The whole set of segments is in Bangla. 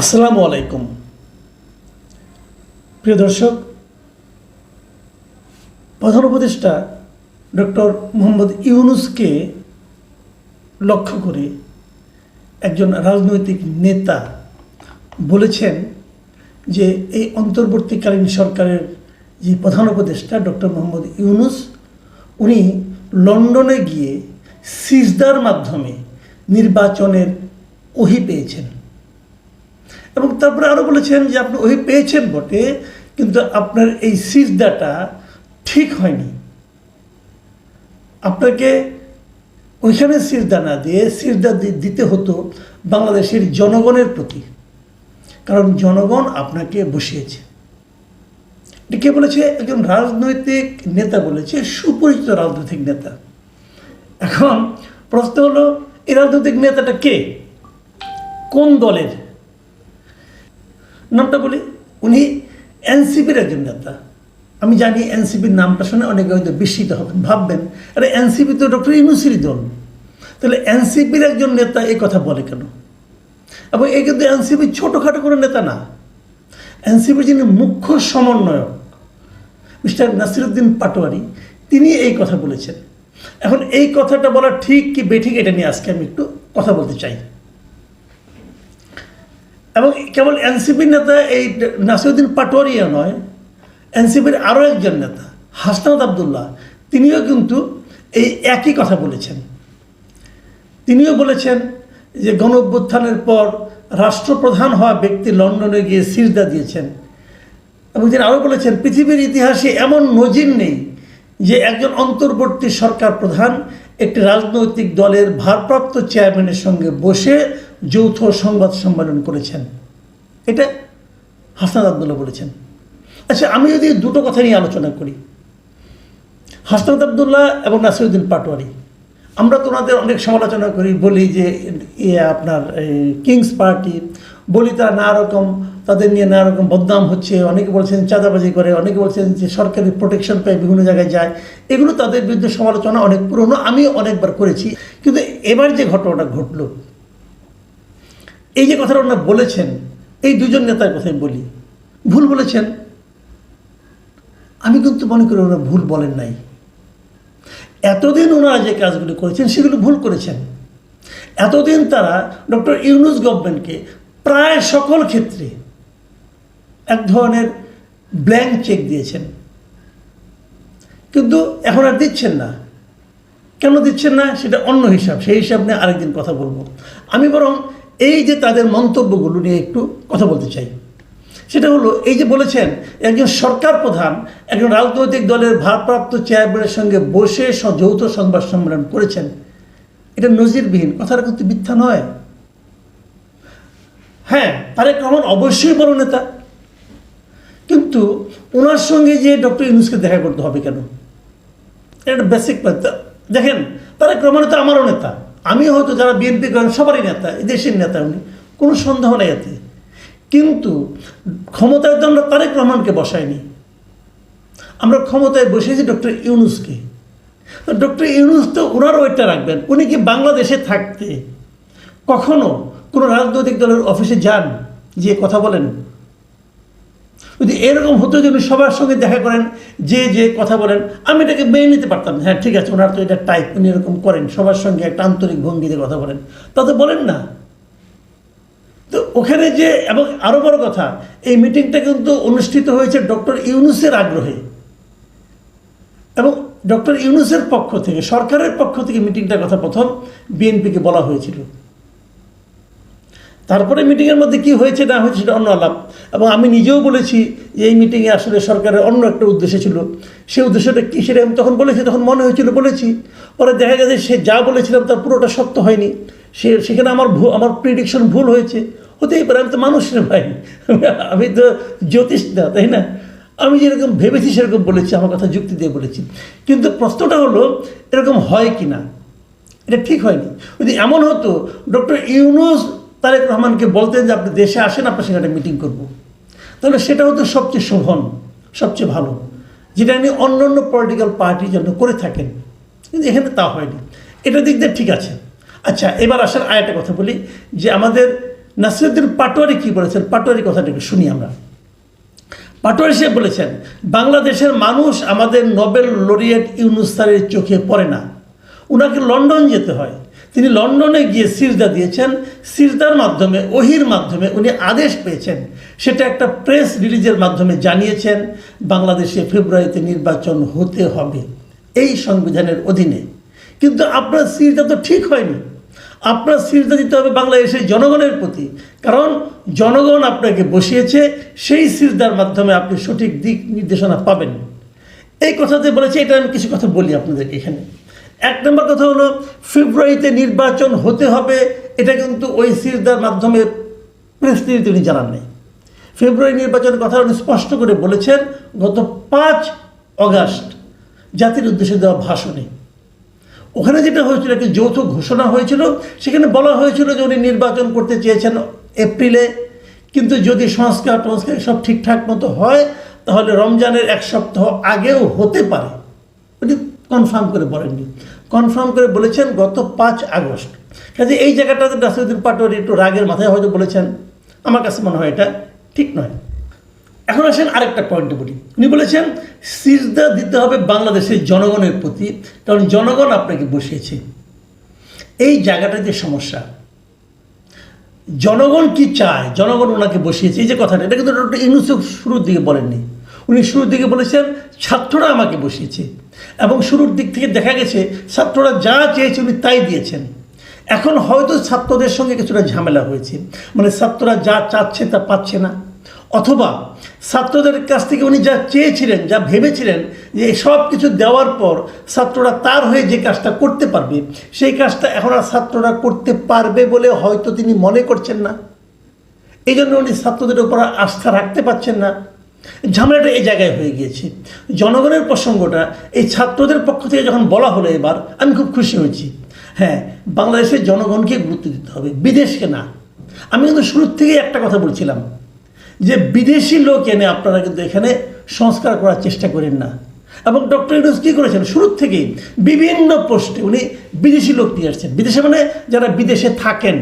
আসসালামু আলাইকুম। প্রিয় দর্শক, প্রধান উপদেষ্টা ডক্টর মোহাম্মদ ইউনুসকে লক্ষ্য করে একজন রাজনৈতিক নেতা বলেছেন যে এই অন্তর্বর্তীকালীন সরকারের যে প্রধান উপদেষ্টা ডক্টর মোহাম্মদ ইউনুস, উনি লন্ডনে গিয়ে সিজদার মাধ্যমে নির্বাচনের ওহি পেয়েছেন। এবং তারপরে আরও বলেছেন যে আপনি ওই পেয়েছেন বটে, কিন্তু আপনার এই সিজদাটা ঠিক হয়নি। আপনাকে ওইখানে সিজদা না দিয়ে সিজদা দিতে হতো বাংলাদেশের জনগণের প্রতি। কারণ জনগণ আপনাকে বসিয়েছে। কে বলেছে? একজন রাজনৈতিক নেতা বলেছে, সুপরিচিত রাজনৈতিক নেতা। এখন প্রশ্ন হলো, এই রাজনৈতিক নেতাটা কে? কোন দলের? নামটা বলি? উনি এনসিপির একজন নেতা। আমি জানি এনসিপির নামটা শুনে অনেকে হয়তো বিস্মিত হবেন, ভাববেন, আরে এনসিপি তো ডক্টর ইউনুসির দল। তাহলে এনসিপির একজন নেতা এই কথা বলে কেন? এবং এই কিন্তু এনসিপির ছোটোখাটো কোনো নেতা না। এনসিপির যিনি মুখ্য সমন্বয়ক, মিস্টার নাসিরুদ্দিন পাটোয়ারি, তিনি এই কথা বলেছেন। এখন এই কথাটা বলা ঠিক কি বেঠিক এটা নিয়ে আজকে আমি একটু কথা বলতে চাই। এবং কেবল এনসিপির নেতা এই নাসিরুদ্দিন পাটোয়ারিয়া নয়, এনসিপির আরও একজন নেতা, হাসনাত আবদুল্লাহ, তিনিও কিন্তু এই একই কথা বলেছেন। তিনিও বলেছেন যে গণ অভ্যুত্থানের পর রাষ্ট্রপ্রধান হওয়া ব্যক্তি লন্ডনে গিয়ে সিজদা দিয়েছেন। এবং তিনি আরও বলেছেন, পৃথিবীর ইতিহাসে এমন নজির নেই যে একজন অন্তর্বর্তী সরকার প্রধান একটি রাজনৈতিক দলের ভারপ্রাপ্ত চেয়ারম্যানের সঙ্গে বসে যৌথ সংবাদ সম্মেলন করেছেন। এটা হাসনাত আবদুল্লাহ বলেছেন। আচ্ছা আমি যদি দুটো কথা নিয়ে আলোচনা করি। হাসনাত আবদুল্লাহ এবং নাসিরুদ্দিন পাটোয়ারি। আমরা তো ওনাদের অনেক সমালোচনা করি, বলি যে ইয়ে আপনার কিংস পার্টি, বলি তারা নানা রকম, তাদের নিয়ে নানা রকম বদনাম হচ্ছে। অনেকে বলছেন চাঁদাবাজি করে, অনেকে বলছেন যে সরকারি প্রোটেকশন পেয়ে, বিভিন্ন জায়গায় যায়। এগুলো তাদের বিরুদ্ধে সমালোচনা অনেক পুরনো আমি অনেকবার করেছি। কিন্তু এবার যে ঘটনাটা ঘটলো এই যে কথাটা ওনারা বলেছেন, এই দুজন নেতার কথাই বলি, ভুল বলেছেন। আমি কিন্তু মনে করি ওনারা ভুল বলেন নাই। এতদিন ওনারা যে কাজগুলি করেছেন, সেগুলো ভুল করেছেন। এতদিন তারা ডক্টর ইউনুস গভর্নমেন্টকে প্রায় সকল ক্ষেত্রে এক ধরনের ব্ল্যাঙ্ক চেক দিয়েছেন। কিন্তু এখন আর দিচ্ছেন না। কেন দিচ্ছেন না? সেটা অন্য হিসাব। সেই হিসাব নিয়ে আরেকদিন কথা বলব। আমি বরং এই যে তাদের মন্তব্যগুলো নিয়ে একটু কথা বলতে চাই। সেটা হলো, এই যে বলেছেন, একজন সরকার প্রধান, একজন রাজনৈতিক দলের ভারপ্রাপ্ত চেয়ারম্যানের সঙ্গে বসে যৌথ সংবাদ সম্মেলন করেছেন। এটা নজিরবিহীন, কথাটা কিন্তু মিথ্যা নয়। হ্যাঁ তারেক রহমান অবশ্যই বড় নেতা। কিন্তু ওনার সঙ্গে যে ডক্টর ইউনুসকে দেখা করতে হবে কেন? এটা বেসিক দেখেন, তারেক রহমান তো আমারও নেতা। আমি হয়তো যারা বিএনপি করেন সবারই নেতা দেশের নেতা উনি, কোনো সন্দেহ নেই এতে। কিন্তু ক্ষমতায় তো আমরা তারেক রহমানকে বসাইনি। আমরা ক্ষমতায় বসেছি ডক্টর ইউনুসকে। ডক্টর ইউনুস তো ওনারও ওইটা রাখবেন, উনি কি বাংলাদেশে থাকতে কখনো কোনো রাজনৈতিক দলের অফিসে যান যে কথা বলেন? যদি এরকম হতো যে উনি সবার সঙ্গে দেখা করেন, যে যে কথা বলেন, আমি এটাকে মেনে নিতে পারতাম। হ্যাঁ ঠিক আছে, ওনার তো এটা টাইপ উনি এরকম করেন, সবার সঙ্গে একটা আন্তরিক ভঙ্গিতে কথা বলেন। তা তো বলেন না। তো ওখানে যে, এবং আরও বড় কথা, এই মিটিংটা কিন্তু অনুষ্ঠিত হয়েছে ডক্টর ইউনুসের আগ্রহে। এবং ডক্টর ইউনুসের পক্ষ থেকে, সরকারের পক্ষ থেকে মিটিংটার কথা প্রথম বিএনপিকে বলা হয়েছিল। তারপরে মিটিংয়ের মধ্যে কি হয়েছে না হয়েছে সেটা অন্য আলাপ। এবং আমি নিজেও বলেছি যে এই মিটিংয়ে আসলে সরকারের অন্য একটা উদ্দেশ্য ছিল। সেই উদ্দেশ্যটা কী সেটা আমি তখন বলেছি, তখন মনে হয়েছিল বলেছি। পরে দেখা গেছে সে যা বলেছিলাম তার পুরোটা সত্য হয়নি। সে, সেখানে আমার ভুল, আমার প্রিডিকশন ভুল হয়েছে। হতেই পারে আমি তো মানুষ না ভাই। আমি তো জ্যোতিষ না, তাই না? আমি যেরকম ভেবেছি সেরকম বলেছি, আমার কথা যুক্তি দিয়ে বলেছি। কিন্তু প্রশ্নটা হলো, এরকম হয় কি না এটা ঠিক হয়নি। যদি এমন হতো, ডক্টর ইউনুস তারেক রহমানকে বলতেন যে আপনি দেশে আসেন, আপনার একটা মিটিং করব। তাহলে সেটা হতো সবচেয়ে শোভন, সবচেয়ে ভালো। যেটা নিয়ে অন্য অন্য পলিটিক্যাল পার্টির জন্য করে থাকেন। কিন্তু এখানে তা হয়নি। এটা দিক দিয়ে ঠিক আছে। আচ্ছা এবার আসার আরেকটা কথা বলি, যে আমাদের নাসিরুদ্দিন পাটোয়ারি কি বলেছেন? পাটোয়ারি কথাটা একটু শুনি আমরা। পাটোয়ারি সাহেব বলেছেন, বাংলাদেশের মানুষ আমাদের নোবেল লরিয়েট ইউনুস্তারের চোখে পড়ে না। ওনাকে লন্ডন যেতে হয়। তিনি লন্ডনে গিয়ে সিজদা দিয়েছেন। সিজদার মাধ্যমে, ওহির মাধ্যমে উনি আদেশ পেয়েছেন। সেটা একটা প্রেস রিলিজের মাধ্যমে জানিয়েছেন, বাংলাদেশে ফেব্রুয়ারিতে নির্বাচন হতে হবে এই সংবিধানের অধীনে। কিন্তু আপনার সিজদা তো ঠিক হয়নি। আপনার সিজদা দিতে হবে বাংলাদেশের জনগণের প্রতি। কারণ জনগণ আপনাকে বসিয়েছে, সেই সিজদার মাধ্যমে আপনি সঠিক দিক নির্দেশনা পাবেন। এই কথাতে বলেছে, এটা আমি কিছু কথা বলি আপনাদেরকে এখানে। এক নম্বর কথা হলো, ফেব্রুয়ারিতে নির্বাচন হতে হবে, এটা কিন্তু ওই সিজদার মাধ্যমে প্রেস তিনি জানান নেই। ফেব্রুয়ারি নির্বাচনের কথা উনি স্পষ্ট করে বলেছেন, গত পাঁচ অগাস্ট জাতির উদ্দেশ্যে দেওয়া ভাষণে। ওখানে যেটা হয়েছিল, একটি যৌথ ঘোষণা হয়েছিল, সেখানে বলা হয়েছিল যে উনি নির্বাচন করতে চেয়েছেন এপ্রিলে, কিন্তু যদি সংস্কার টংস্কার সব ঠিকঠাক মতো হয়, তাহলে রমজানের এক সপ্তাহ আগেও হতে পারে। উনি কনফার্ম করে বলেননি কনফার্ম করে বলেছেন গত পাঁচ আগস্ট। কাজে এই জায়গাটাতে নাসিরুদ্দিন পাটোয়ারি একটু রাগের মাথায় হয়তো বলেছেন। আমার কাছে মনে হয় এটা ঠিক নয়। এখন আসেন আরেকটা পয়েন্টে বলি। উনি বলেছেন, সিজদা দিতে হবে বাংলাদেশের জনগণের প্রতি, কারণ জনগণ আপনাকে বসিয়েছে। এই জায়গাটা যে সমস্যা, জনগণ কি চায়? জনগণ ওনাকে বসিয়েছে। এই যে কথাটা, এটা কিন্তু ডক্টর ইউনুসুফ শুরুর দিকে বলেননি। উনি শুরুর দিকে বলেছেন, ছাত্ররা আমাকে বসিয়েছে। এবং শুরুর দিক থেকে দেখা গেছে, ছাত্ররা যা চেয়েছে উনি তাই দিয়েছেন। এখন হয়তো ছাত্রদের সঙ্গে কিছুটা ঝামেলা হয়েছে। মানে ছাত্ররা যা চাচ্ছে তা পাচ্ছে না। অথবা ছাত্রদের কাছ থেকে উনি যা চেয়েছিলেন, যা ভেবেছিলেন যে সব কিছু দেওয়ার পর ছাত্ররা তার হয়ে যে কাজটা করতে পারবে, সেই কাজটা এখন আর ছাত্ররা করতে পারবে বলে হয়তো তিনি মনে করছেন না। এই জন্য উনি ছাত্রদের উপর আস্থা রাখতে পারছেন না। ঝামেলাটা এই জায়গায় হয়ে গিয়েছে। জনগণের প্রসঙ্গটা এই ছাত্রদের পক্ষ থেকে যখন বলা হলো এবার, আমি খুব খুশি হয়েছি। হ্যাঁ বাংলাদেশের জনগণকে গুরুত্ব দিতে হবে, বিদেশকে না। আমি কিন্তু শুরুর থেকেই একটা কথা বলছিলাম যে বিদেশি লোক এনে আপনারা কিন্তু এখানে সংস্কার করার চেষ্টা করেন না। এবং ডক্টর ইউনুস কী করেছেন? শুরুর থেকেই বিভিন্ন পোস্টে উনি বিদেশি লোক নিয়ে আসছেন। বিদেশে মানে যারা বিদেশে থাকেন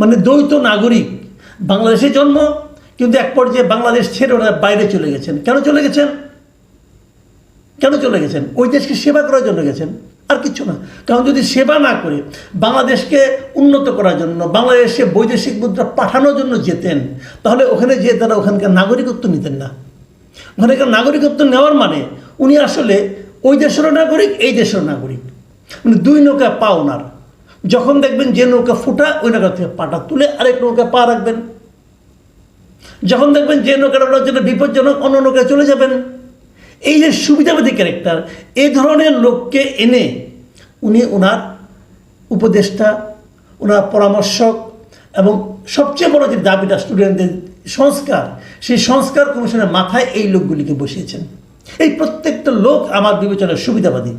মানে দ্বৈত নাগরিক, বাংলাদেশে জন্ম কিন্তু এক পর্যায়ে বাংলাদেশ ছেড়ে ওরা বাইরে চলে গেছেন। কেন চলে গেছেন? কেন চলে গেছেন? ওই দেশকে সেবা করার জন্য গেছেন। আর কিছু না। কারণ যদি সেবা না করে বাংলাদেশকে উন্নত করার জন্য, বাংলাদেশে বৈদেশিক মুদ্রা পাঠানোর জন্য যেতেন, তাহলে ওখানে যেয়ে তারা ওখানকার নাগরিকত্ব নিতেন না। ওখানকার নাগরিকত্ব নেওয়ার মানে উনি আসলে ওই দেশেরও নাগরিক, এই দেশেরও নাগরিক। মানে দুই নৌকা পা ওনার। যখন দেখবেন যে নৌকা ফুটা, ওই নৌকা থেকে পাটা তুলে আরেক নৌকা পা রাখবেন। যখন দেখবেন যে নৌকাটা ওনার জন্য বিপজ্জনক, অন্য নৌকায় চলে যাবেন। এই যে সুবিধাবাদী ক্যারেক্টার এই ধরনের লোককে এনে উনি ওনার উপদেষ্টা ওনার পরামর্শক এবং সবচেয়ে বড় যে দাবিটা স্টুডেন্টদের সংস্কার, সেই সংস্কার কমিশনের মাথায় এই লোকগুলিকে বসিয়েছেন। এই প্রত্যেকটা লোক আমার বিবেচনায় সুবিধাবাদী।